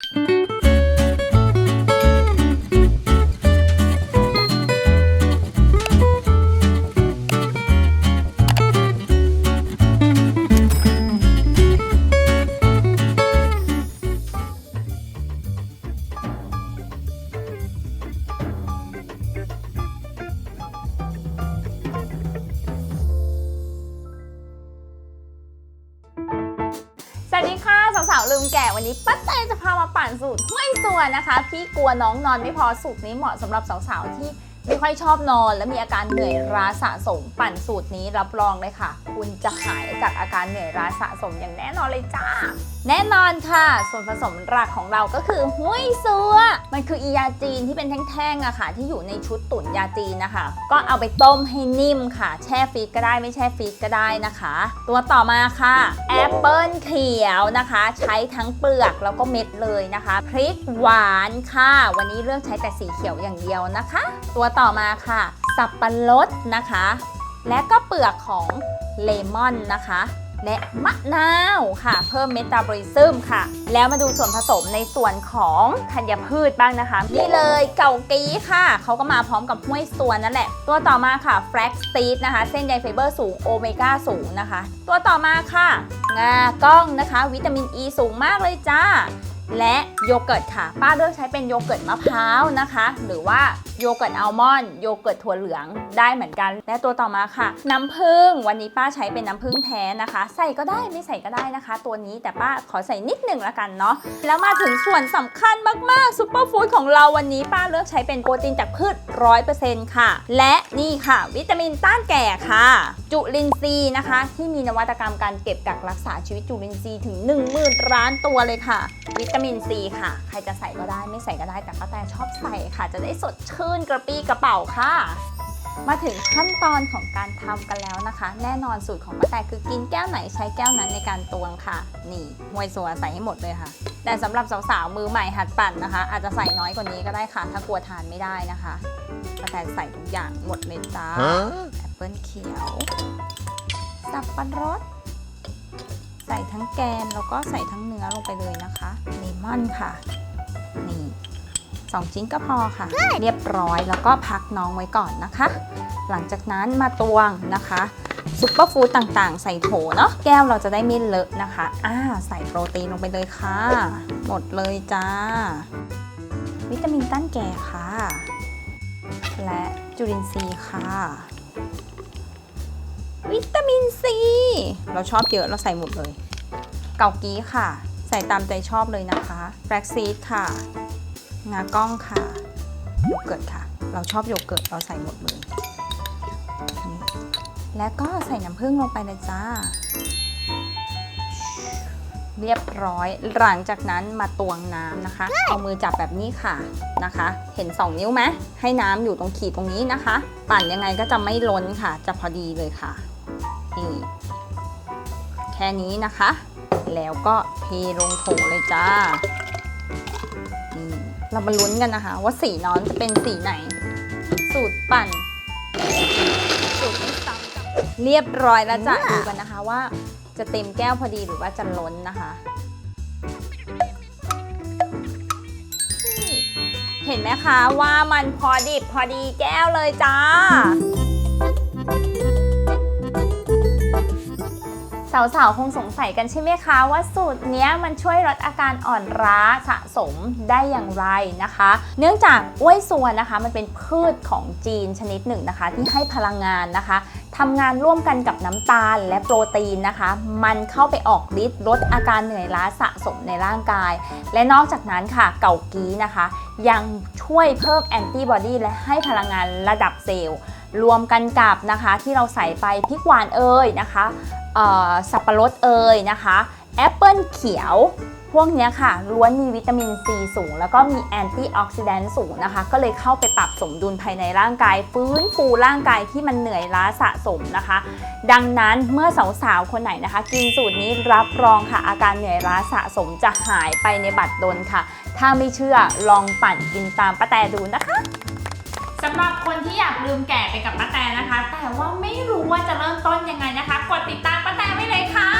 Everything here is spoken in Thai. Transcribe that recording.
ส สาวๆลืมแก่วันนี้ป้าเตนจะพามาปั่นสูตรห้วยส่วนนะคะ พี่กลัวน้องนอนไม่พอสูตรนี้เหมาะสำหรับสาวๆที่ไม่ค่อยชอบนอน และมีอาการเหนื่อยล้าสะสมปั่นสูตรนี้รับรองเลยค่ะ คุณจะหายจากอาการเหนื่อยล้าสะสมอย่างแน่นอนเลยจ้า แน่นอนค่ะ ส่วนผสมหลักของเราก็คือหุ้ยซัว มันคืออียาจีนที่เป็นแท่งๆอะค่ะ ที่อยู่ในชุดตุ๋นยาจีนนะคะ ก็เอาไปต้มให้นิ่มค่ะ แช่ฟรีก็ได้ไม่แช่ฟรีก็ได้นะคะ ตัวต่อมาค่ะแอปเปิลเขียวนะคะ ใช้ทั้งเปลือกแล้วก็เม็ดเลยนะคะพริกหวานค่ะ วันนี้เลือกใช้แต่สีเขียวอย่างเดียวนะคะ ตัวต่อมาค่ะ สับปะรดนะคะ และก็เปลือกของเลมอนนะคะ และมะนาวค่ะ เพิ่มเมตาบอลิซึมค่ะ แล้วมาดูส่วนผสมในส่วนของธัญพืชบ้างนะคะ นี่เลยเกากีค่ะ เขาก็มาพร้อมกับห้วยส่วนนั่นแหละ ตัวต่อมาค่ะแฟลกซีดนะคะ เส้นใยไฟเบอร์สูงโอเมก้าสูงนะคะ ตัวต่อมาค่ะงากล้องนะคะ วิตามินอ e ีสูงมากเลยจ้าและโยเกิร์ตค่ะ ป้าเลือกใช้เป็นโยเกิร์ตมะพร้าวนะคะ หรือว่า โยเกิร์ตอัลมอนด์โยเกิร์ตถั่วเหลืองได้เหมือนกัน และตัวต่อมาค่ะ น้ำผึ้งวันนี้ป้าใช้เป็นน้ำผึ้งแท้นะคะ ใส่ก็ได้ไม่ใส่ก็ได้นะคะ ตัวนี้แต่ป้าขอใส่นิดหนึ่งละกันเนาะแล้วมาถึงส่วนสำคัญมากๆซูเปอร์ฟู้ดของเราวันนี้ป้าเลือกใช้เป็นโปรตีนจากพืช100%ค่ะ และนี่ค่ะ วิตามินต้านแก่ค่ะ จุลินทรีย์นะคะ ที่มีนวัตกรรมการเก็บกักรักษาชีวิตจุลินทรีย์ถึง 10,000ล้านตัวเลยค่ะ วิตามินซีค่ะ ใครจะใส่ก็ได้ไม่ใส่ก็ได้แต่ป้าแต่ชอบใส่ค่ะ จะได้สดชื่นกระปี้กระเป๋าค่ะ มาถึงขั้นตอนของการทำกันแล้วนะคะ แน่นอนสูตรของป้าแต่คือกินแก้วไหนใช้แก้วนั้นในการตวงค่ะ นี่หวยสัวใส่ให้หมดเลยค่ะ แต่สำหรับสาวๆมือใหม่หัดปั่นนะคะ อาจจะใส่น้อยกว่านี้ก็ได้ค่ะ ถ้ากลัวทานไม่ได้นะคะป้าแต่ใส่ทุกอย่างหมดเลยจ้าแอปเปิลเขียวสับปะรดใส่ทั้งแกนแล้วก็ใส่ทั้งเนื้อลงไปเลยนะคะเลมอนค่ะ นี่ สองชิ้นก็พอค่ะ เรียบร้อยแล้วก็พักน้องไว้ก่อนนะคะ หลังจากนั้นมาตวงนะคะซุปเปอร์ฟู้ดต่างๆ ใส่โถเนาะแก้วเราจะได้ไม่เลอะนะคะ อ่า ใส่โปรตีนลงไปเลยค่ะ หมดเลยจ้า วิตามินต้านแก่ค่ะ และจุลินทรีย์ค่ะ วิตามินซี เราชอบเยอะเราใส่หมดเลย เกากี้ค่ะ ใส่ตามใจชอบเลยนะคะแฟลกซีดค่ะ งากล้องค่ะโยเกิร์ตค่ะ เราชอบโยเกิร์ตเราใส่หมดเลยแล้วก็ใส่น้ำผึ้งลงไปเลยจ้า เรียบร้อย หลังจากนั้นมาตวงน้ำนะคะ เอามือจับแบบนี้ค่ะนะคะ เห็น 2 นิ้วไหมให้น้ำอยู่ตรงขีดตรงนี้นะคะ ปั่นยังไงก็จะไม่ล้นค่ะ จะพอดีเลยค่ะนี่แค่นี้นะคะ แล้วก็เทลงโถเลยจ้า เรามาลุ้นกันนะคะ ว่าสีน้องจะเป็นสีไหน สูตรปั่น สูตรไม่ซ้ำกันเรียบร้อยแล้วจ้ะดูกันนะคะว่าจะเต็มแก้วพอดีหรือว่าจะล้นนะคะนี่เห็นไหมคะว่ามันพอดิบพอดีแก้วเลยจ้า สาวๆ คงสงสัยกันใช่ไหมคะว่าสูตรนี้มันช่วยลดอาการอ่อนล้าสะสมได้อย่างไรนะคะ เนื่องจากอ้วยซวนนะคะ มันเป็นพืชของจีนชนิดหนึ่งนะคะ ที่ให้พลังงานนะคะทำงานร่วมกันกับน้ำตาลและโปรตีนนะคะ มันเข้าไปออกฤทธิ์ลดอาการเหนื่อยล้าสะสมในร่างกาย และนอกจากนั้นค่ะเก่ากี้นะคะ ยังช่วยเพิ่มแอนติบอดีและให้พลังงานระดับเซลล์รวมกันกับนะคะที่เราใส่ไปพริกหวานเอ่ยนะคะ สับปะรดเอ่ยนะคะแอปเปิลเขียว พวกนี้ค่ะล้วนมีวิตามินซีสูง แล้วก็มีแอนตี้ออกซิแดนต์สูงนะคะ ก็เลยเข้าไปปรับสมดุลภายในร่างกาย ฟื้นฟูร่างกายที่มันเหนื่อยล้าสะสมนะคะ ดังนั้นเมื่อสาวๆ คนไหนนะคะ กินสูตรนี้รับรองค่ะอาการเหนื่อยล้าสะสมจะหายไปในบัดดลค่ะ ถ้าไม่เชื่อลองปั่นกินตามป้าแต่ดูนะคะ สำหรับคนที่อยากลืมแก่ไปกับป้าแตนะคะ แต่ว่าไม่รู้ว่าจะเริ่มต้นยังไงนะคะ กดติดตามป้าแตไว้เลยค่ะ